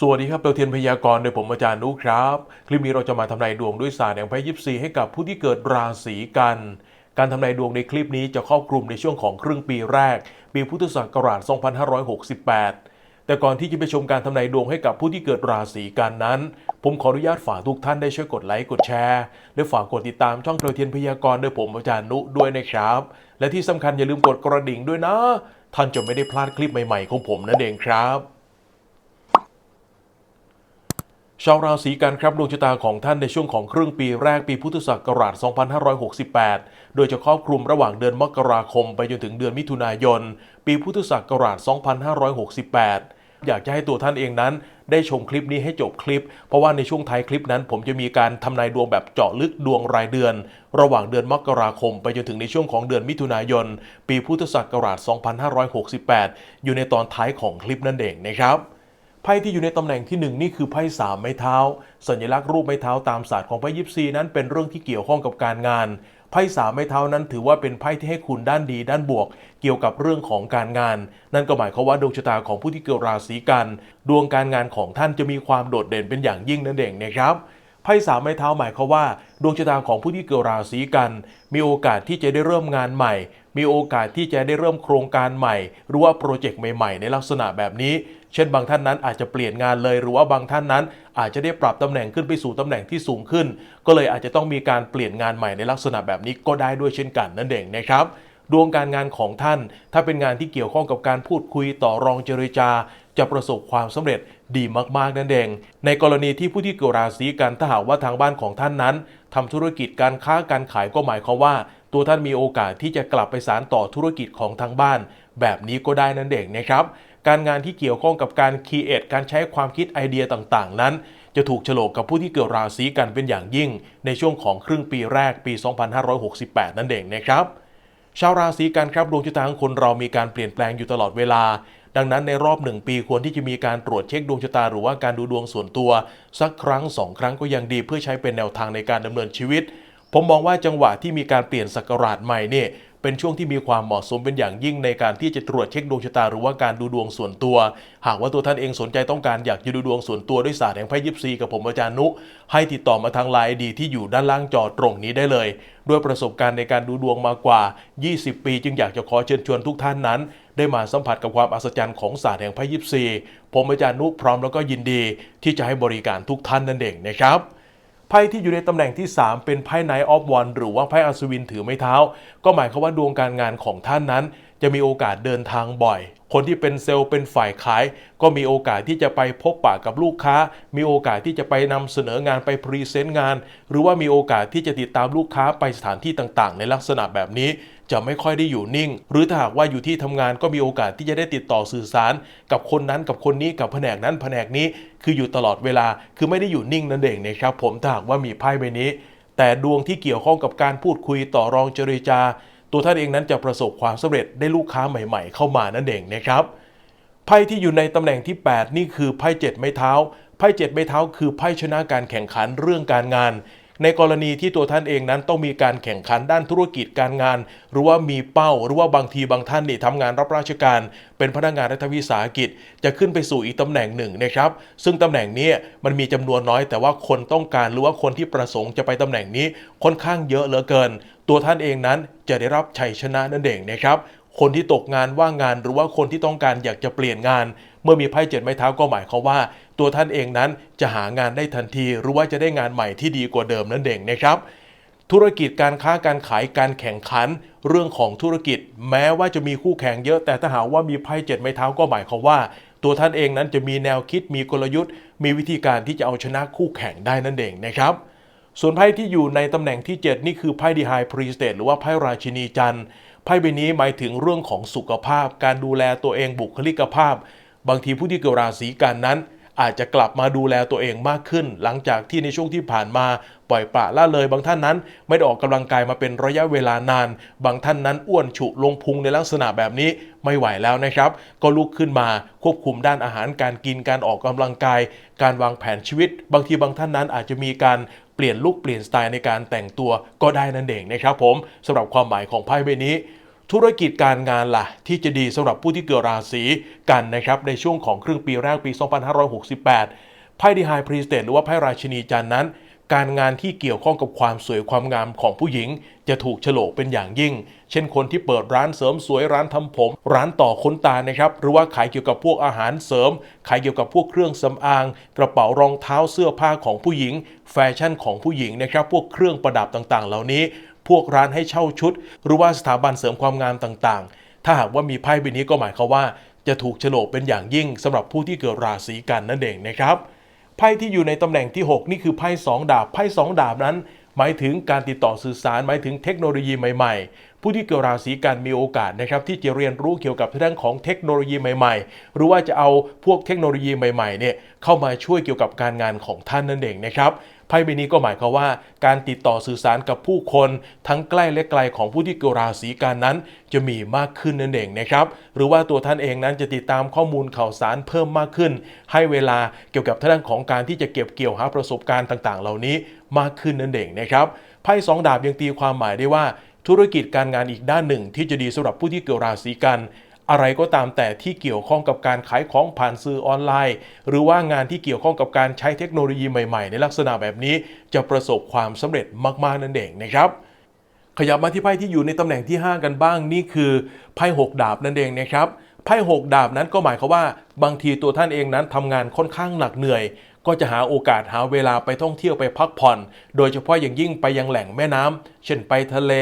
สวัสดีครับเราเทียนพยากรณ์โดยผมอาจารย์นุครับ คลิปนี้เราจะมาทำนายดวงด้วยศาสตร์แห่งไพ่ยิปซีให้กับผู้ที่เกิดราศีกัน การทำนายดวงในคลิปนี้จะครอบคลุมในช่วงของครึ่งปีแรก ปีพุทธศักราช 2568 แต่ก่อนที่จะไปชมการทำนายดวงให้กับผู้ที่เกิดราศีกันนั้น ผมขออนุญาตฝากทุกท่านได้ช่วยกดไลค์กดแชร์และฝากกดติดตามช่องเราเทียนพยากรณ์โดยผมอาจารย์นุด้วยนะครับ และที่สำคัญอย่าลืมกดกระดิ่งด้วยนะ ท่านจะไม่ได้พลาดคลิปใหม่ ๆ ของผมนั่นเองครับ ชาวราศีกันครับดวงชะตาของท่านในช่วงของครึ่งปีแรกปีพุทธศักราช 2568 โดยจะครอบคลุมระหว่างเดือนมกราคมไปจนถึงเดือนมิถุนายน ปีพุทธศักราช 2568 อยากจะให้ตัวท่านเองนั้น ได้ชมคลิปนี้ให้จบคลิป เพราะว่าในช่วงท้ายคลิปนั้น ผมจะมีการทำนายดวงแบบเจาะลึกดวงรายเดือน ระหว่างเดือนมกราคม ไปจนถึงในช่วงของเดือนมิถุนายน ปีพุทธศักราช 2568 อยู่ในตอนท้ายของคลิปนั่นเองนะครับ พ่ที่อยู่ในตำแหน่งที่หนึ่งนี่คือไพ่สามไม้เท้า สัญลักษณ์รูปไม้เท้าตามศาสตร์ของไพ่ยิปซีนั้นเป็นเรื่องที่เกี่ยวข้องกับการงานไพ่สามไม้เท้านั้นถือว่าเป็นไพ่ที่ให้คุณด้านดีด้านบวก เกี่ยวกับเรื่องของการงาน นั่นก็หมายความว่าดวงชะตาของผู้ที่เกิดราศีกัน ดวงการงานของท่านจะมีความโดดเด่นเป็นอย่างยิ่งนั่นเองนะครับไพ่สามไม้เท้าหมายความว่า ดวงชะตาของผู้ที่เกิดราศีกัน มีโอกาสที่จะได้เริ่มงานใหม่ มีโอกาสที่จะได้เริ่มโครงการใหม่ หรือว่าโปรเจกต์ใหม่ ๆ ในลักษณะแบบนี้ เช่นบางท่านนั้นอาจจะเปลี่ยนงานเลยหรือว่าบางท่านนั้น อาจจะได้ปรับตำแหน่งขึ้นไปสู่ตำแหน่งที่สูงขึ้น ก็เลยอาจจะต้องมีการเปลี่ยนงานใหม่ในลักษณะแบบนี้ก็ได้ด้วยเช่นกันนั่นเองนะครับดวงการงานของท่าน ถ้าเป็นงานที่เกี่ยวข้องกับการพูดคุยต่อรองเจรจา จะประสบความสำเร็จดีมากๆนั่นเอง ในกรณีที่ผู้ที่เกิดราศีกันถ้าหากว่าทางบ้านของท่านนั้นทำธุรกิจการค้าการขายก็หมายความว่า ตัวท่านมีโอกาสที่จะกลับไปสานต่อธุรกิจของทางบ้าน แบบนี้ก็ได้นั่นเองนะครับ การงานที่เกี่ยวข้องกับการคีเอทการใช้ความคิดไอเดียต่างๆ นั้น จะถูกโฉลกกับผู้ที่เกิดราศีกันเป็นอย่างยิ่ง ในช่วงของครึ่งปีแรกปี 2568 นั่นเองนะครับ ชาวราศีกันครับดวงชะตาของคนเรามีการเปลี่ยนแปลงอยู่ตลอดเวลา ดังนั้นในรอบหนึ่งปีควรที่จะมีการตรวจเช็คดวงชะตาหรือว่าการดูดวงส่วนตัว สักครั้งสองครั้งก็ยังดีเพื่อใช้เป็นแนวทางในการดำเนินชีวิตผมมองว่าจังหวะที่มีการเปลี่ยนศักราชใหม่เนี่ย เป็นช่วงที่มีความเหมาะสมเป็นอย่างยิ่งในการที่จะตรวจเช็คดวงชะตาหรือว่าการดูดวงส่วนตัว หากว่าตัวท่านเองสนใจต้องการอยากจะดูดวงส่วนตัวด้วยศาสตร์แห่งไพ่ยิปซีกับผมอาจารย์นุ ให้ติดต่อมาทางไลน์ดีที่อยู่ด้านล่างจอตรงนี้ได้เลย ด้วยประสบการณ์ในการดูดวงมากว่า 20 ปี จึงอยากจะขอเชิญชวนทุกท่านนั้น ได้มาสัมผัสกับความอัศจรรย์ของศาสตร์แห่งไพ่ยิปซีผมอาจารย์นุพร้อมแล้วก็ยินดี ที่จะให้บริการทุกท่านนั่นเองนะครับ ไพ่ที่อยู่ในตำแหน่งที่ 3 เป็นไพ่ไนออฟวันหรือว่าไพ่อัศวินถือไม้เท้า ก็หมายความว่าดวงการงานของท่านนั้น จะมีโอกาสเดินทางบ่อย คนที่เป็นเซลล์เป็นฝ่ายขาย ก็มีโอกาสที่จะไปพบปะกับลูกค้า มีโอกาสที่จะไปนำเสนองานไปพรีเซนต์งาน หรือว่ามีโอกาสที่จะติดตามลูกค้าไปสถานที่ต่างๆ ในลักษณะแบบนี้ จะไม่ค่อยได้อยู่นิ่ง หรือถ้าหากว่าอยู่ที่ทำงานก็มีโอกาสที่จะได้ติดต่อสื่อสาร กับคนนั้นกับคนนี้กับแผนกนั้นแผนกนี้ คืออยู่ตลอดเวลา คือไม่ได้อยู่นิ่งนั่นเองนะครับผมถ้าหากว่ามีไพ่ใบนี้ แต่ดวงที่เกี่ยวข้องกับการพูดคุยต่อรองเจรจา ตัวท่านเองนั้นจะประสบความสำเร็จได้ลูกค้าใหม่ ๆ เข้ามานั่นเองนะครับไพ่ที่อยู่ในตำแหน่งที่ 8 นี่คือไพ่เจ็ดไม้เท้าไพ่เจ็ดไม้เท้าคือไพ่ชนะการแข่งขันเรื่องการงาน ในกรณีที่ตัวท่านเองนั้นต้องมีการแข่งขันด้านธุรกิจการงาน หรือว่ามีเป้า หรือว่าบางทีบางท่านนี่ทำงานรับราชการ เป็นพนักงานรัฐวิสาหกิจ จะขึ้นไปสู่อีกตำแหน่งหนึ่งนะครับ ซึ่งตำแหน่งนี้มันมีจำนวนน้อย แต่ว่าคนต้องการหรือว่าคนที่ประสงค์จะไปตำแหน่งนี้ค่อนข้างเยอะเหลือเกิน ตัวท่านเองนั้นจะได้รับชัยชนะนั่นเองนะครับ คนที่ตกงานว่างงานหรือว่าคนที่ต้องการอยากจะเปลี่ยนงาน เมื่อมีไพ่เจ็ดไม้เท้าก็หมายความว่า ตัวท่านเองนั้นจะหางานได้ทันที หรือว่าจะได้งานใหม่ที่ดีกว่าเดิมนั่นเองนะครับธุรกิจการค้าการขายการแข่งขัน เรื่องของธุรกิจ แม้ว่าจะมีคู่แข่งเยอะ แต่ถ้าหากว่ามีไพ่เจ็ดไม้เท้าก็หมายความว่า ตัวท่านเองนั้นจะมีแนวคิดมีกลยุทธ์ มีวิธีการที่จะเอาชนะคู่แข่งได้นั่นเองนะครับ ส่วนไพ่ที่อยู่ในตำแหน่งที่ 7 นี่คือไพ่ดีไฮพรีสเตทหรือว่าไพ่ราชินีจันทร์ไพ่ใบนี้หมายถึงเรื่องของสุขภาพ การดูแลตัวเองบุคลิกภาพ บางทีผู้ที่เกิดราศีกันนั้น อาจจะกลับมาดูแลตัวเองมากขึ้น หลังจากที่ในช่วงที่ผ่านมาปล่อยปละละเลย บางท่านนั้น ไม่ได้ออกกำลังกายมาเป็นระยะเวลานาน บางท่านนั้นอ้วนฉุลงพุงในลักษณะแบบนี้ไม่ไหวแล้วนะครับ ก็ลุกขึ้นมาควบคุมด้านอาหารการกินการออกกำลังกาย การวางแผนชีวิต บางทีบางท่านนั้นอาจจะมีการ เปลี่ยนลุคเปลี่ยนสไตล์ในการแต่งตัวก็ได้นั่นเองนะครับผมสำหรับความหมายของไพ่ใบนี้ ธุรกิจการงานล่ะ ที่จะดีสำหรับผู้ที่เกิดราศีกันนะครับในช่วงของครึ่งปีแรกปี 2568 ไพ่ดีไฮพรีสเตนหรือว่าไพ่ราชินีจันนั้น การงานที่เกี่ยวข้องกับความสวยความงามของผู้หญิง จะถูกฉลกเป็นอย่างยิ่ง เช่นคนที่เปิดร้านเสริมสวยร้านทำผม ร้านต่อขนตานะครับ หรือว่าขายเกี่ยวกับพวกอาหารเสริม ขายเกี่ยวกับพวกเครื่องสำอาง กระเป๋ารองเท้าเสื้อผ้าของผู้หญิง แฟชั่นของผู้หญิงนะครับ พวกเครื่องประดับต่างๆ เหล่านี้ พวกร้านให้เช่าชุด หรือว่าสถาบันเสริมความงามต่างๆ ถ้าหากว่ามีไพ่ใบนี้ก็หมายความว่า จะถูกฉลกเป็นอย่างยิ่งสำหรับผู้ที่เกิดราศีกันนั่นเองนะครับ ไพ่ที่อยู่ในตำแหน่งที่ 6 นี่คือไพ่2ดาบไพ่2ดาบนั้น หมายถึงการติดต่อสื่อสาร หมายถึงเทคโนโลยีใหม่ๆ ผู้ที่เกิดราศีกันมีโอกาสนะครับที่จะเรียนรู้เกี่ยวกับเรื่องของเทคโนโลยีใหม่ๆ หรือว่าจะเอาพวกเทคโนโลยีใหม่ๆเนี่ยเข้ามาช่วยเกี่ยวกับการงานของท่านนั่นเองนะครับ ไพ่ใบนี้ก็หมายความว่า การติดต่อสื่อสารกับผู้คนทั้งใกล้และไกลของผู้ที่เกิดราศีกันนั้น จะมีมากขึ้นนั่นเองนะครับ หรือว่าตัวท่านเองนั้นจะติดตามข้อมูลข่าวสารเพิ่มมากขึ้น ให้เวลาเกี่ยวกับทางด้านของการที่จะเก็บเกี่ยวหาประสบการณ์ต่างๆ เหล่านี้มากขึ้นนั่นเองนะครับไพ่สองดาบยังตีความหมายได้ว่าธุรกิจการงานอีกด้านหนึ่งที่จะดีสำหรับผู้ที่เกิดราศีกัน อะไรก็ตามแต่ที่เกี่ยวข้องกับการขายของผ่านสื่อออนไลน์ หรือว่างานที่เกี่ยวข้องกับการใช้เทคโนโลยีใหม่ๆ ในลักษณะแบบนี้ จะประสบความสำเร็จมากๆนั่นเองนะครับขยับมาที่ไพ่ที่อยู่ในตำแหน่งที่ 5 กันบ้างนี่คือไพ่6ดาบนั่นเองนะครับไพ่6ดาบนั้นก็หมายความว่า บางทีตัวท่านเองนั้นทำงานค่อนข้างหนักเหนื่อยก็จะหาโอกาสหาเวลาไปท่องเที่ยวไปพักผ่อน โดยเฉพาะอย่างยิ่งไปยังแหล่งแม่น้ำเช่นไปทะเล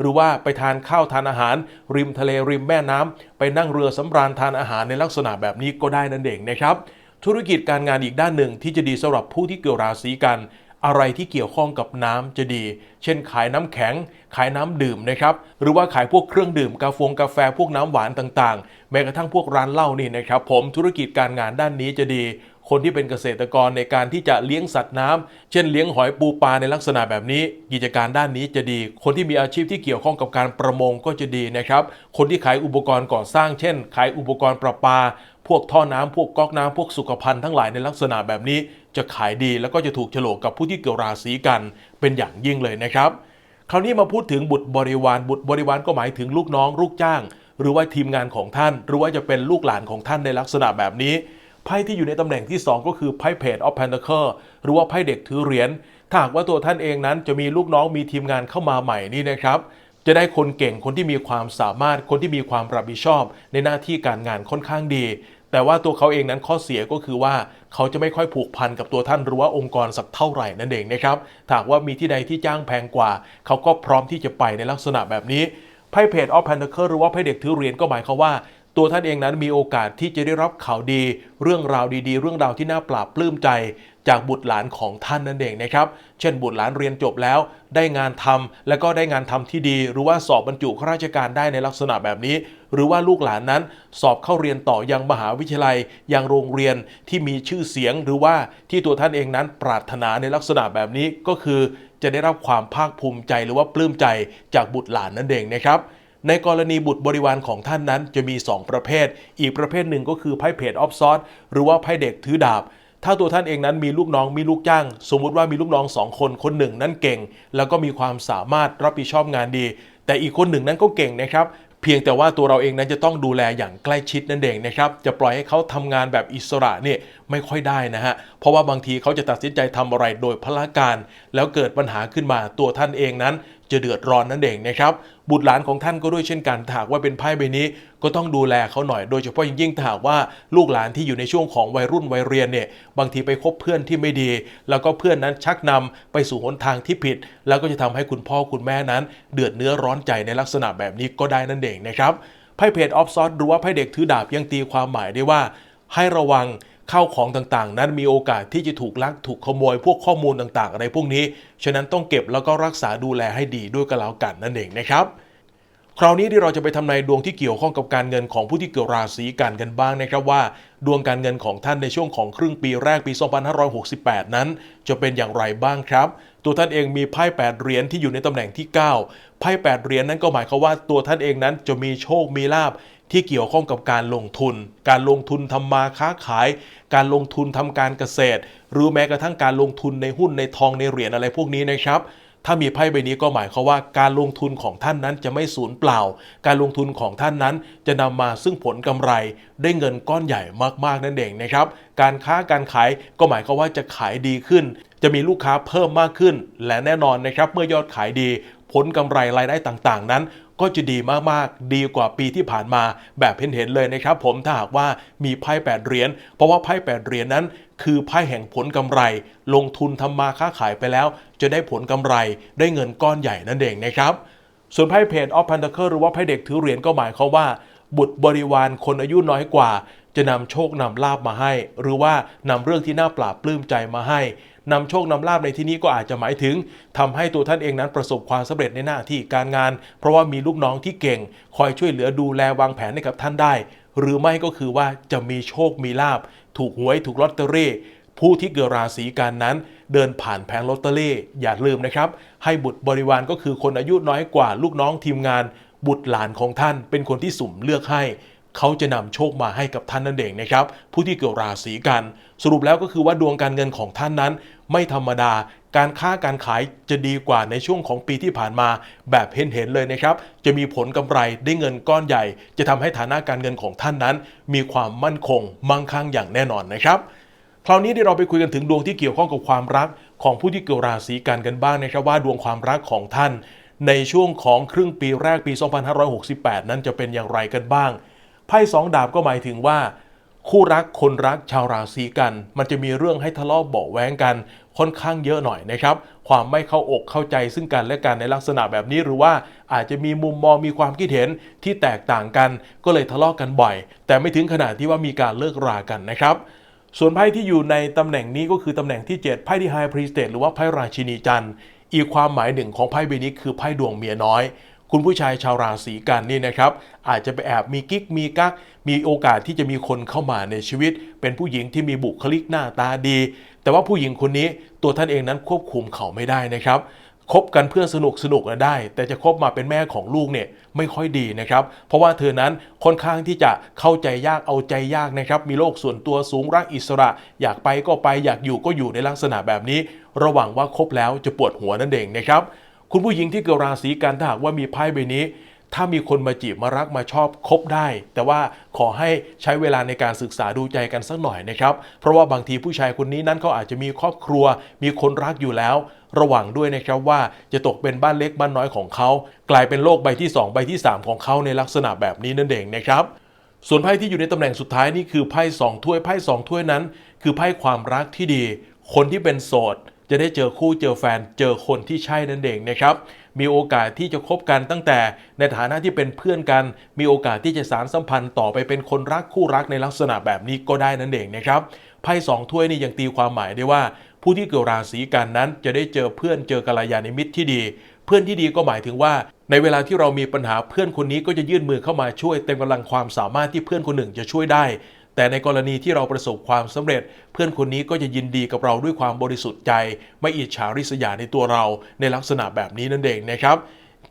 หรือว่าไปทานข้าวทานอาหาร ริมทะเลริมแม่น้ำไปนั่งเรือสำราญทานอาหารในลักษณะแบบนี้ก็ได้นั่นเองนะครับ ธุรกิจการงานอีกด้านหนึ่งที่จะดีสำหรับผู้ที่เกี่ยวราศีกัน อะไรที่เกี่ยวข้องกับน้ำจะดี เช่นขายน้ำแข็ง ขายน้ำดื่มนะครับ หรือว่าขายพวกเครื่องดื่มกาแฟกาแฟพวกน้ำหวานต่างๆ แม้กระทั่งพวกร้านเหล้านี่นะครับ ผมธุรกิจการงานด้านนี้จะดี คนที่เป็นเกษตรกรในการที่จะเลี้ยงสัตว์น้ำเช่นเลี้ยงหอยปูปลาในลักษณะแบบนี้ กิจการด้านนี้จะดี คนที่มีอาชีพที่เกี่ยวข้องกับการประมงก็จะดีนะครับ คนที่ขายอุปกรณ์ก่อสร้าง เช่น ขายอุปกรณ์ประปา พวกท่อน้ำพวกก๊อกน้ำพวกสุขภัณฑ์ทั้งหลายในลักษณะแบบนี้ จะขายดีแล้วก็จะถูกโฉลกกับผู้ที่เกี่ยวราศีกันเป็นอย่างยิ่งเลยนะครับ คราวนี้มาพูดถึงบุตรบริวารบุตรบริวารก็หมายถึงลูกน้อง ลูกจ้าง หรือว่าทีมงานของท่าน หรือว่าจะเป็นลูกหลานของท่านในลักษณะแบบนี้ไพ่ที่อยู่ในตำแหน่งที่ 2 ก็คือไพ่เพจออฟแพนเทอร์หรือว่าไพ่เด็กถือเหรียญถ้าหากว่าตัวท่านเองนั้นจะมีลูกน้องมีทีมงานเข้ามาใหม่นี่นะครับจะได้คนเก่งคนที่มีความสามารถคนที่มีความรับผิดชอบ ในหน้าที่การงานค่อนข้างดี แต่ว่าตัวเขาเองนั้นข้อเสียก็คือว่าเขาจะไม่ค่อยผูกพันกับตัวท่านหรือว่าองค์กรสักเท่าไหร่นั่นเองนะครับถ้ากว่ามีที่ใดที่จ้างแพงกว่า เขาก็พร้อมที่จะไปในลักษณะแบบนี้ไพ่เพจออฟแพนเทอร์หรือว่าไพ่เด็กถือเหรียญก็หมายความว่าตัวท่านเองนั้นมีโอกาสที่จะได้รับข่าวดี เรื่องราวดีๆ เรื่องราวที่น่าปราบปลื้มใจ จากบุตรหลานของท่านนั่นเองนะครับ เช่นบุตรหลานเรียนจบแล้วได้งานทำและก็ได้งานทำที่ดี หรือว่าสอบบรรจุข้าราชการได้ในลักษณะแบบนี้ หรือว่าลูกหลานนั้น สอบเข้าเรียนต่อยังมหาวิทยาลัยยังโรงเรียนที่มีชื่อเสียง หรือว่าที่ตัวท่านเองนั้นปรารถนาในลักษณะแบบนี้ก็คือ จะได้รับความภาคภูมิใจหรือว่าปลื้มใจจากบุตรหลานนั่นเองนะครับในกรณีบุตรบริวารของท่านนั้นจะมี 2 ประเภท อีกประเภทหนึ่งก็คือไพ่เพจออฟซอสหรือว่าไพ่เด็กถือดาบ ถ้าตัวท่านเองนั้นมีลูกน้องมีลูกจ้าง สมมุติว่ามีลูกน้องสองคนคนหนึ่งนั้นเก่ง แล้วก็มีความสามารถรับผิดชอบงานดี แต่อีกคนหนึ่งนั้นก็เก่งนะครับเพียงแต่ว่าตัวเราเองนั้นจะต้องดูแลอย่างใกล้ชิดนั่นเองนะครับ จะปล่อยให้เขาทำงานแบบอิสระเนี่ยไม่ค่อยได้นะฮะ เพราะว่าบางทีเขาจะตัดสินใจทำอะไรโดยพละการ แล้วเกิดปัญหาขึ้นมาตัวท่านเองนั้น จะเดือดร้อนนั่นเองนะครับ บุตรหลานของท่านก็ด้วยเช่นกันถ้ากว่าเป็นไพ่ใบนี้ก็ต้องดูแลเขาหน่อยโดยเฉพาะอย่างยิ่งถ้าหากว่าลูกหลานที่อยู่ในช่วงของวัยรุ่นวัยเรียนเนี่ยบางทีไปคบเพื่อนที่ไม่ดี แล้วก็เพื่อนนั้นชักนำไปสู่หนทางที่ผิด แล้วก็จะทำให้คุณพ่อคุณแม่นั้น เดือดเนื้อร้อนใจในลักษณะแบบนี้ก็ได้นั่นเองนะครับไพ่เพจออฟซอสหรือว่าไพ่เด็กถือดาบยังตีความหมายได้ว่า ให้ระวังข้าวของต่างๆ นั้นมีโอกาสที่จะถูกลักถูกขโมยพวกข้อมูลต่างๆ อะไรพวกนี้ ฉะนั้นต้องเก็บแล้วก็รักษาดูแลให้ดีด้วยกันแล้วกันนั่นเองนะครับ คราวนี้ที่เราจะไปทำนายดวงที่เกี่ยวข้องกับการเงินของผู้ที่เกิดราศีกันกันบ้างนะครับว่า ดวงการเงินของท่านในช่วงของครึ่งปีแรกปี 2568 นั้น จะเป็นอย่างไรบ้างครับ ตัวท่านเองมีไพ่8เหรียญที่อยู่ในตำแหน่งที่ 9 ไพ่8เหรียญนั้นก็หมายความว่าตัวท่านเองนั้นจะมีโชคมีลาบ ที่เกี่ยวข้องกับการลงทุน การลงทุนทำมาค้าขาย การลงทุนทำการเกษตร หรือแม้กระทั่งการลงทุนในหุ้นในทองในเหรียญอะไรพวกนี้นะครับ ถ้ามีไพ่ใบนี้ก็หมายความว่าการลงทุนของท่านนั้นจะไม่สูญเปล่า การลงทุนของท่านนั้นจะนำมาซึ่งผลกำไรได้เงินก้อนใหญ่มากๆนั่นเองนะครับ การค้าการขายก็หมายความว่าจะขายดีขึ้น จะมีลูกค้าเพิ่มมากขึ้น และแน่นอนนะครับเมื่อยอดขายดีผลกำไรรายได้ต่างๆ นั้น ก็จะดีมากๆ ดีกว่าปีที่ผ่านมาแบบเห็นเห็นๆเลยนะครับผมถ้าหากว่ามีไพ่แปดเหรียญเพราะว่าไพ่แปดเหรียญนั้น คือไพ่แห่งผลกำไร ลงทุนทำมาค้าขายไปแล้ว จะได้ผลกำไรได้เงินก้อนใหญ่นั่นเองนะครับ ส่วนไพ่เพจออฟพันเ c อร์หรือว่าไพ่เด็กถือเหรียญก็หมายความว่า บุตรบริวารคนอายุน้อยกว่า จะนำโชคนำลาบมาให้ หรือว่านำเรื่องที่น่าปราบปลื้มใจมาให้ นำโชคนำลาบในที่นี้ก็อาจจะหมายถึงทำให้ตัวท่านเองนั้นประสบความสำเร็จในหน้าที่การงาน เพราะว่ามีลูกน้องที่เก่ง คอยช่วยเหลือดูแลวางแผนให้กับท่านได้ หรือไม่ก็คือว่าจะมีโชคมีลาบ ถูกหวยถูกลอตเตอรี่ผู้ที่เกิดราศีกันนั้น เดินผ่านแผงลอตเตอรี่อย่าลืมนะครับ ให้บุตรบริวารก็คือคนอายุน้อยกว่าลูกน้องทีมงาน บุตรหลานของท่านเป็นคนที่สุ่มเลือกให้ เขาจะนำโชคมาให้กับท่านนั่นเองนะครับ ผู้ที่เกิดราศีกัน สรุปแล้วก็คือว่าดวงการเงินของท่านนั้น ไม่ธรรมดาการค้าการขายจะดีกว่าในช่วงของปีที่ผ่านมาแบบเห็นเห็นๆเลยนะครับ จะมีผลกำไรได้เงินก้อนใหญ่ จะทำให้ฐานะการเงินของท่านนั้น มีความมั่นคง มั่งคั่งอย่างแน่นอนนะครับคราวนี้ที่เราไปคุยกันถึงดวงที่เกี่ยวข้องกับความรักของผู้ที่เกิดราศีกันกันบ้างนะครับว่าดวงความรักของท่าน ในช่วงของครึ่งปีแรกปี 2568 นั้นจะเป็นอย่างไรกันบ้าง ไพ่สองดาบก็หมายถึงว่า คู่รักคนรักชาวราศีกัน มันจะมีเรื่องให้ทะเลาะเบาแว้งกัน ค่อนข้างเยอะหน่อยนะครับ ความไม่เข้าอกเข้าใจซึ่งกันและกันในลักษณะแบบนี้หรือว่าอาจจะมีมุมมองมีความคิดเห็นที่แตกต่างกัน ก็เลยทะเลาะกันบ่อย แต่ไม่ถึงขนาดที่ว่ามีการเลิกรากันนะครับส่วนไพ่ที่อยู่ในตำแหน่งนี้ก็คือตำแหน่งที่ 7 ไพ่ที่ High Priestess หรือว่าไพ่ราชินีจันทร์อีกความหมายหนึ่งของไพ่ใบนี้คือไพ่ดวงเมียน้อย คุณผู้ชายชาวราศีกันนี่นะครับ อาจจะไปแอบมีกิ๊กมีกัก มีโอกาสที่จะมีคนเข้ามาในชีวิต เป็นผู้หญิงที่มีบุคลิกหน้าตาดี แต่ว่าผู้หญิงคนนี้ตัวท่านเองนั้นควบคุมเขาไม่ได้นะครับคบกันเพื่อสนุกสนุกนะได้ แต่จะคบมาเป็นแม่ของลูกเนี่ยไม่ค่อยดีนะครับ เพราะว่าเธอนั้นค่อนข้างที่จะเข้าใจยากเอาใจยากนะครับ มีโลกส่วนตัวสูงรักอิสระ อยากไปก็ไปอยากอยู่ก็อยู่ในลักษณะแบบนี้ ระวังว่าคบแล้วจะปวดหัวนั่นเองนะครับ คุณผู้หญิงที่เกิดราศีกันถ้าหากว่ามีไพ่ใบนี้ ถ้ามีคนมาจีบมารักมาชอบคบได้ แต่ว่าขอให้ใช้เวลาในการศึกษาดูใจกันสักหน่อยนะครับ เพราะว่าบางทีผู้ชายคนนี้นั้นเขาอาจจะมีครอบครัว มีคนรักอยู่แล้ว ระวังด้วยนะครับว่าจะตกเป็นบ้านเล็กบ้านน้อยของเขา กลายเป็นโลกใบที่ 2 ใบที่ 3 ของเขาในลักษณะแบบนี้นั่นเองนะครับส่วนไพ่ที่อยู่ในตำแหน่งสุดท้ายนี่คือไพ่สองถ้วยไพ่สองถ้วยนั้น คือไพ่ความรักที่ดี คนที่เป็นโสด จะได้เจอคู่เจอแฟนเจอคนที่ใช่นั่นเองนะครับมีโอกาสที่จะคบกันตั้งแต่ในฐานะที่เป็นเพื่อนกัน มีโอกาสที่จะสารสัมพันธ์ต่อไปเป็นคนรักคู่รักในลักษณะแบบนี้ก็ได้นั่นเองนะครับไพ่สองถ้วยนี่ยังตีความหมายได้ว่า ผู้ที่เกิดราศีกันนั้น จะได้เจอเพื่อนเจอกัลยาณมิตรที่ดี เพื่อนที่ดีก็หมายถึงว่า ในเวลาที่เรามีปัญหาเพื่อนคนนี้ก็จะยื่นมือเข้ามาช่วยเต็มกำลังความสามารถที่เพื่อนคนหนึ่งจะช่วยได้ แต่ในกรณีที่เราประสบความสำเร็จ เพื่อนคนนี้ก็จะยินดีกับเราด้วยความบริสุทธิ์ใจ ไม่อิจฉาริษยาในตัวเราในลักษณะแบบนี้นั่นเองนะครับ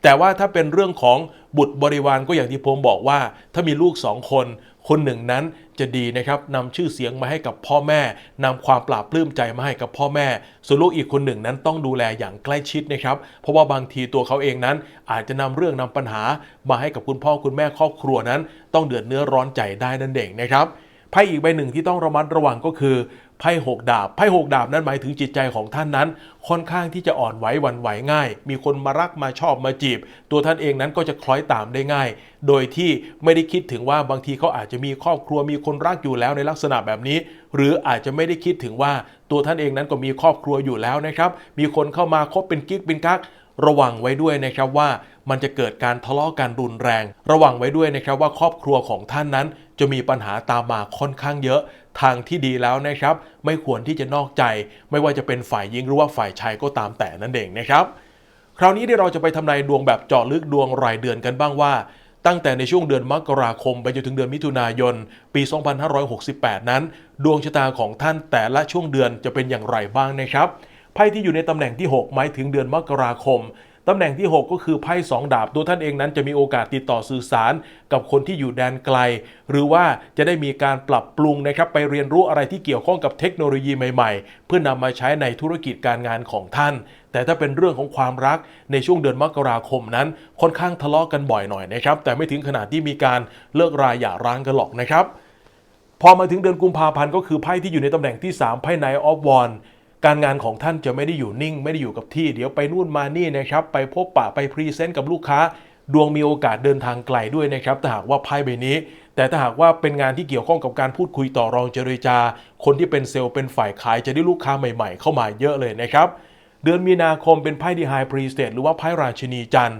แต่ว่าถ้าเป็นเรื่องของบุตรบริวารก็อย่างที่ผมบอกว่า ถ้ามีลูกสองคน คนหนึ่งนั้นจะดีนะครับนำชื่อเสียงมาให้กับพ่อแม่นำความปราบปลื้มใจมาให้กับพ่อแม่ ส่วนลูกอีกคนหนึ่งนั้นต้องดูแลอย่างใกล้ชิดนะครับ เพราะว่าบางทีตัวเขาเองนั้น อาจจะนำเรื่องนำปัญหา มาให้กับคุณพ่อคุณแม่ครอบครัวนั้น ต้องเดือดเนื้อร้อนใจได้นั่นเองนะครับ ไพ่อีกใบหนึ่งที่ต้องระมัดระวังก็คือไพ่หกดาบไพ่หกดาบนั้นหมายถึงจิตใจของท่านนั้น ค่อนข้างที่จะอ่อนไหวหวั่นไหวง่าย มีคนมารักมาชอบมาจีบ ตัวท่านเองนั้นก็จะคล้อยตามได้ง่าย โดยที่ไม่ได้คิดถึงว่าบางทีเขาอาจจะมีครอบครัวมีคนรักอยู่แล้วในลักษณะแบบนี้ หรืออาจจะไม่ได้คิดถึงว่าตัวท่านเองนั้นก็มีครอบครัวอยู่แล้วนะครับ มีคนเข้ามาคบเป็นกิ๊กเป็นกักระวังไว้ด้วยนะครับว่ามันจะเกิดการทะเลาะกันรุนแรง ระวังไว้ด้วยนะครับว่าครอบครัวของท่านนั้น จะมีปัญหาตามมาค่อนข้างเยอะ ทางที่ดีแล้วนะครับ ไม่ควรที่จะนอกใจ ไม่ว่าจะเป็นฝ่ายหญิงหรือว่าฝ่ายชายก็ตามแต่นั่นเองนะครับ คราวนี้เดี๋ยวเราจะไปทำนายดวงแบบเจาะลึกดวงรายเดือนกันบ้างว่าตั้งแต่ในช่วงเดือนมกราคมไปจนถึงเดือนมิถุนายน ปี 2568 นั้น ดวงชะตาของท่านแต่ละช่วงเดือนจะเป็นอย่างไรบ้างนะครับ ไพ่ที่อยู่ในตำแหน่งที่ 6 หมายถึงเดือนมกราคม ตำแหน่งที่ 6 ก็คือไพ่สองดาบตัวท่านเองนั้นจะมีโอกาสติดต่อสื่อสารกับคนที่อยู่แดนไกล หรือว่าจะได้มีการปรับปรุงนะครับไปเรียนรู้อะไรที่เกี่ยวข้องกับเทคโนโลยีใหม่ๆ เพื่อนำมาใช้ในธุรกิจการงานของท่าน แต่ถ้าเป็นเรื่องของความรักในช่วงเดือนมกราคมนั้น ค่อนข้างทะเลาะกันบ่อยหน่อยนะครับแต่ไม่ถึงขนาดที่มีการเลิกราหย่าร้างกันหรอกนะครับพอมาถึงเดือนกุมภาพันธ์ก็คือไพ่ที่อยู่ในตำแหน่งที่ 3 ไพ่ไนออฟวอน การงานของท่านจะไม่ได้อยู่นิ่ง ไม่ได้อยู่กับที่ เดี๋ยวไปนู่นมานี่นะครับ ไปพบปะไปพรีเซนต์กับลูกค้า ดวงมีโอกาสเดินทางไกลด้วยนะครับถ้าหากว่าไพ่ใบนี้ แต่ถ้าหากว่าเป็นงานที่เกี่ยวข้องกับการพูดคุยต่อรองเจรจา คนที่เป็นเซลล์เป็นฝ่ายขายจะได้ลูกค้าใหม่ๆ เข้ามาเยอะเลยนะครับเดือนมีนาคมเป็นไพ่ดีไฮพรีสเตทหรือว่าไพ่ราชินีจันทร์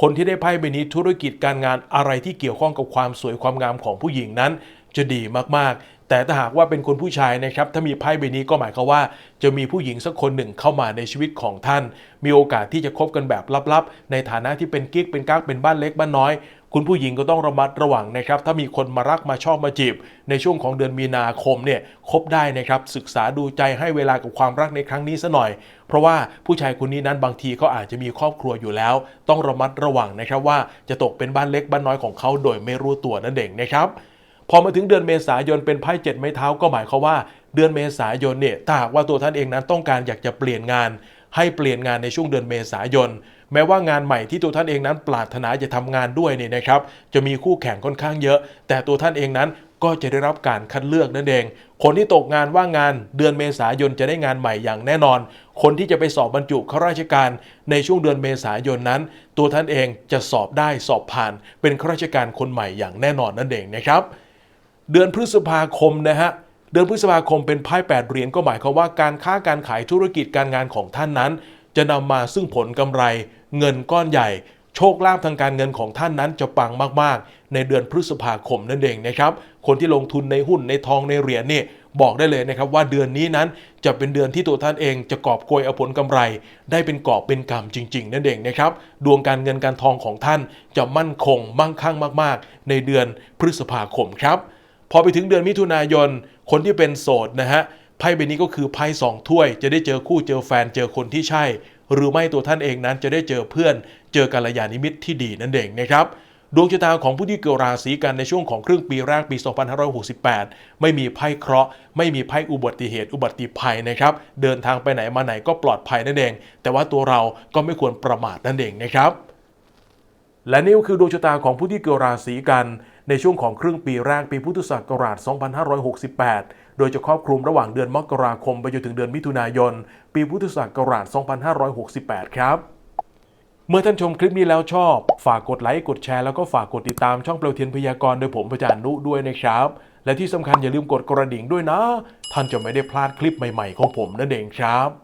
คนที่ได้ไพ่ใบนี้ธุรกิจการงานอะไรที่เกี่ยวข้องกับความสวยความงามของผู้หญิงนั้น จะดีมากๆ แต่ถ้าหากว่าเป็นคนผู้ชายนะครับถ้ามีไพ่ใบนี้ก็หมายความว่า จะมีผู้หญิงสักคนหนึ่งเข้ามาในชีวิตของท่าน มีโอกาสที่จะคบกันแบบลับๆ ในฐานะที่เป็นกิ๊กเป็นกั๊กเป็นบ้านเล็กบ้านน้อยคุณผู้หญิงก็ต้องระมัดระวังนะครับ ถ้ามีคนมารักมาชอบมาจีบ ในช่วงของเดือนมีนาคมเนี่ยคบได้นะครับ ศึกษาดูใจให้เวลากับความรักในครั้งนี้ซะหน่อย เพราะว่าผู้ชายคนนี้นั้นบางทีเขาอาจจะมีครอบครัวอยู่แล้ว ต้องระมัดระวังนะครับว่าจะตกเป็นบ้านเล็กบ้านน้อยของเขาโดยไม่รู้ตัวนั่นเองนะครับ พอมาถึงเดือนเมษายนเป็นไพ่เจ็ดไม้เท้าก็หมายความว่าเดือนเมษายนเนี่ยถ้าหากว่าตัวท่านเองนั้นต้องการอยากจะเปลี่ยนงาน ให้เปลี่ยนงานในช่วงเดือนเมษายน แม้ว่างานใหม่ที่ตัวท่านเองนั้นปรารถนาจะทำงานด้วยเนี่ยนะครับ จะมีคู่แข่งค่อนข้างเยอะ แต่ตัวท่านเองนั้นก็จะได้รับการคัดเลือกนั่นเอง คนที่ตกงานว่างงานเดือนเมษายนจะได้งานใหม่อย่างแน่นอน คนที่จะไปสอบบรรจุข้าราชการในช่วงเดือนเมษายนนั้น ตัวท่านเองจะสอบได้สอบผ่าน เป็นข้าราชการคนใหม่อย่างแน่นอนนั่นเองนะครับ เดือนพฤษภาคมนะฮะเดือนพฤษภาคมเป็นไพ่แปดเหรียญก็หมายความว่าการค้าการขายธุรกิจการงานของท่านนั้น จะนำมาซึ่งผลกำไร เงินก้อนใหญ่ โชคลาภทางการเงินของท่านนั้นจะปังมากๆ ในเดือนพฤษภาคมนั่นเองนะครับคนที่ลงทุนในหุ้นในทองในเหรียญนี่บอกได้เลยนะครับว่าเดือนนี้นั้นจะเป็นเดือนที่ตัวท่านเองจะกอบโกยเอาผลกำไร ได้เป็นกอบเป็นกำจริง ๆ นั่นเองนะครับดวงการเงินการทองของท่านจะมั่นคงมั่งคั่งมาก ๆ ในเดือนพฤษภาคมครับ อไปถึงเดือนมิถุนายนคนที่เป็นโสดนะฮะไพ่ใบนี้ก็คือไพ่สองถ้วย จะได้เจอคู่เจอแฟนเจอคนที่ใช่ หรือไม่ตัวท่านเองนั้นจะได้เจอเพื่อน เจอกัลยาณมิตรที่ดีนั่นเองนะครับดวงชะตาของผู้ที่เกิดราศีกันในช่วงของครึ่งปีแรกปี 2568 ไม่มีไพ่เคราะห์ ไม่มีไพ่อุบัติเหตุอุบัติภัยนะครับ เดินทางไปไหนมาไหนก็ปลอดภัยนั่นเอง แต่ว่าตัวเราก็ไม่ควรประมาทนั่นเองนะครับ และนี่ก็คือดวงชะตาของผู้ที่เกิดราศีกัน ในช่วงของครึ่งปีแรกปีพุทธศักราช 2568 โดยจะครอบคลุมระหว่างเดือนมกราคมไปจนถึงเดือนมิถุนายน ปีพุทธศักราช 2568 ครับ เมื่อท่านชมคลิปนี้แล้วชอบ ฝากกดไลค์ กดแชร์ แล้วก็ฝากกดติดตามช่องเปลวเทียนพยากรณ์โดยผมพระจานนุด้วยนะครับ และที่สำคัญอย่าลืมกดกระดิ่งด้วยนะ ท่านจะไม่ได้พลาดคลิปใหม่ๆของผมนั่นเองครับ